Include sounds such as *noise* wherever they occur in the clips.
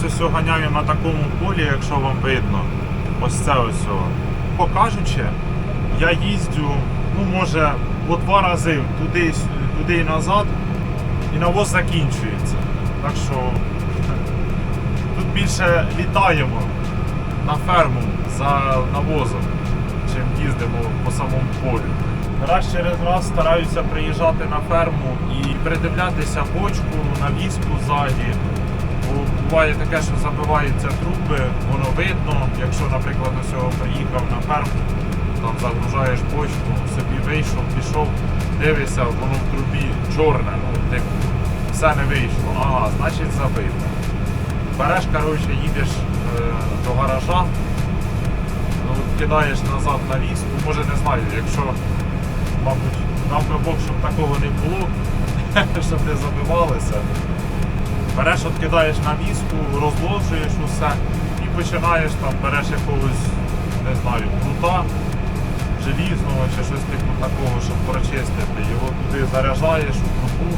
зараз ось ганяю на такому полі, якщо вам видно. Ось це ось. Покажучи, я їздю, ну може, по два рази туди, і назад, і навоз закінчується. Так що *laughs* тут більше літаємо на ферму за навозом, чим їздимо по самому полю. Раз через раз стараюся приїжджати на ферму і придивлятися бочку, навіску ззаді. Буває таке, що забиваються труби, воно видно. Якщо, наприклад, ось його приїхав на ферму, там загружаєш бочку, собі вийшов, пішов, дивишся, воно в трубі чорне, ну, все не вийшло. Ага, значить забито. Береш, коротше, їдеш е, до гаража, ну, кидаєш назад на візку, може не знаю, якщо, мабуть, нам би Бог, щоб такого не було, *laughs* щоб не забивалися. Береш, откидаєш на візку, розложуєш усе і починаєш там, береш якогось, не знаю, крута, желізного чи щось типу такого, щоб прочистити. Його туди заряджаєш у трубу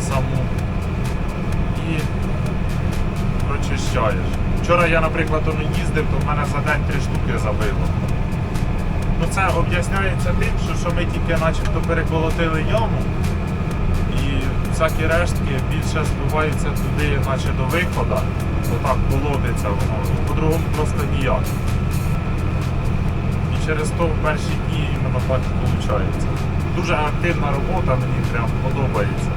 саму і прочищаєш. Вчора я, наприклад, не їздив, то в мене за день три штуки забило. Ну це об'ясняється тим, що, ми тільки начебто переколотили і всякі рештки більше збиваються туди, наче до виходу, отак колодиться воно. По-другому просто ніяк. І через то в перші дні іменно так виходить. Дуже активна робота, мені прям подобається.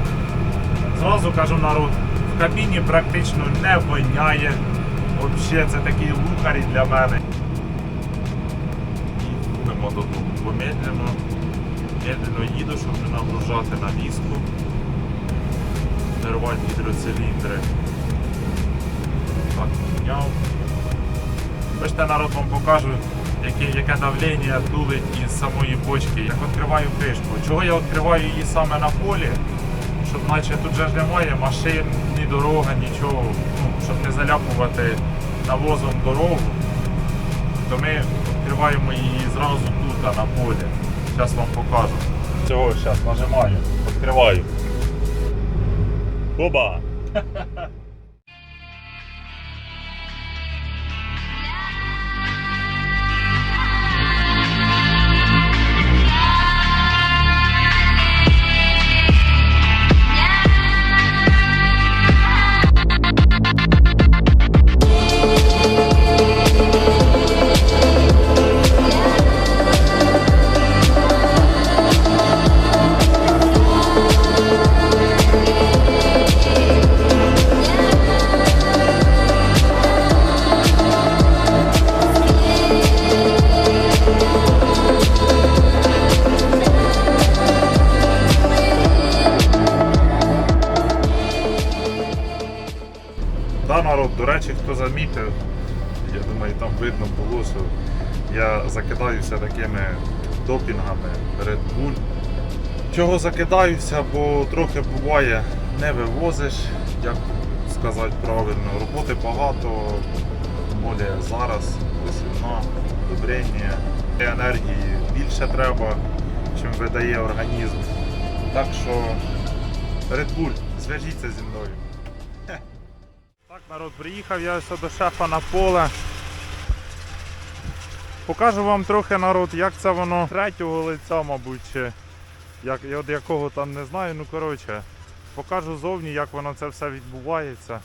Зразу кажу народ, в кабіні практично не воняє. Взагалі це такий лухарі для мене. І їдемо додому. Помедленно, медленно їду, щоб не нагружати на візку, не гідроциліндри. Так, підняв. Бачите, народ вам покажу, яке, яке давлення тулить із самої бочки. Як відкриваю кришку. Чого я відкриваю її саме на полі? Щоб наче тут же ж немає машин, ні дороги, нічого, ну, щоб не заляпувати навозом дорогу, то ми відкриваємо її зразу тут, на полі. Зараз вам покажу. Цього зараз нажимаю, відкриваю. Kuba. *laughs* замітив, я думаю, там видно було, що я закидаюся такими допінгами Red Bull. Чого закидаюся, бо трохи буває не вивозиш, як сказати правильно, роботи багато, болі зараз, весна, удобрення, енергії більше треба, чим видає організм. Так що Red Bull, зв'яжіться зі мною. Народ, приїхав я ось до шефа на поле. Покажу вам трохи народ, як це воно третього лиця, мабуть, як, я от якого там не знаю, ну коротше, покажу зовні, як воно це все відбувається.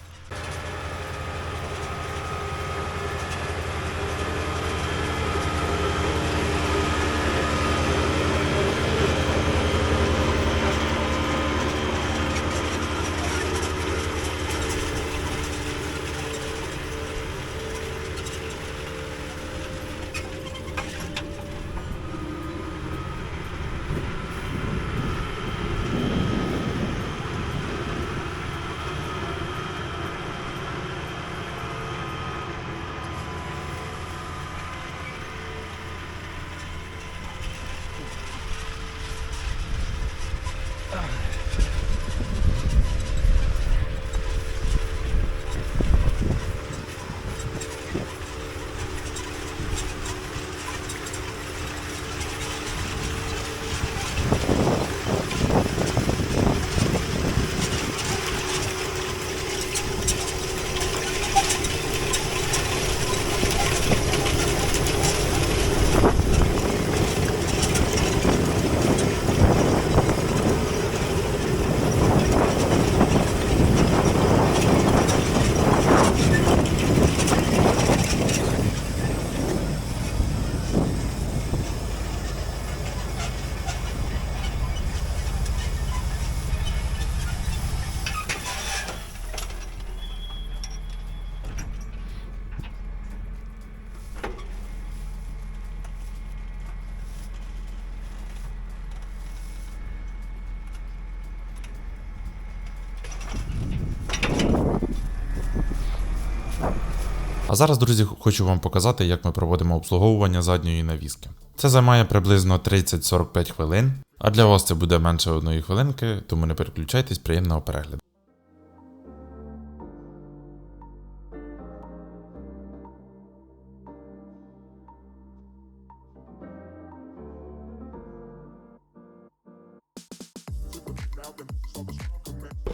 А зараз, друзі, хочу вам показати, як ми проводимо обслуговування задньої навіски. Це займає приблизно 30-45 хвилин, а для вас це буде менше одної хвилинки, тому не переключайтесь, приємного перегляду.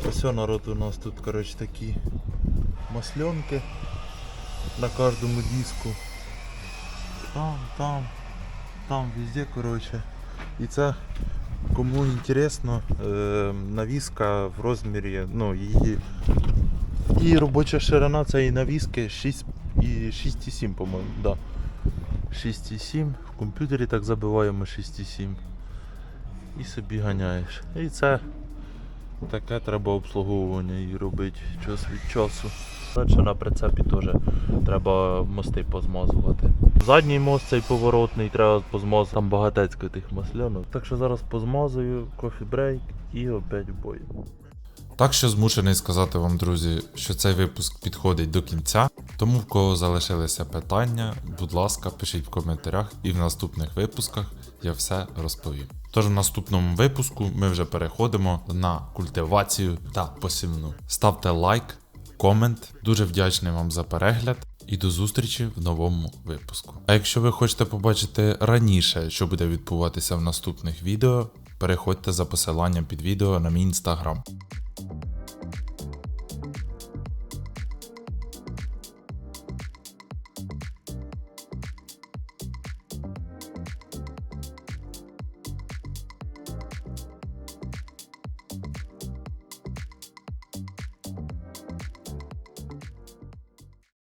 Ось народ у нас тут, коротше, такі масленки на кожному диску. Там, там, там, везде, коротше. І це кому інтересно, е, навіска в розмірі, ну, її, її робоча ширина цієї навіски 6 і 6,7, по-моєму, да. 6,7. В комп'ютері так забиваємо 6,7. І собі ганяєш. І це Таке треба обслуговування і робити час від часу. Далі на прицепі теж треба мости позмазувати. Задній мост цей поворотний треба позмазати. Там багатецько тих маслянок. Так що зараз позмазую, кофі брейк і опять в бой. Так що змушений сказати вам, друзі, що цей випуск підходить до кінця. Тому в кого залишилися питання, будь ласка, пишіть в коментарях, і в наступних випусках я все розповім. Тож в наступному випуску ми вже переходимо на культивацію та посівну. Ставте лайк, комент. Дуже вдячний вам за перегляд. І до зустрічі в новому випуску. А якщо ви хочете побачити раніше, що буде відбуватися в наступних відео, переходьте за посиланням під відео на мій інстаграм.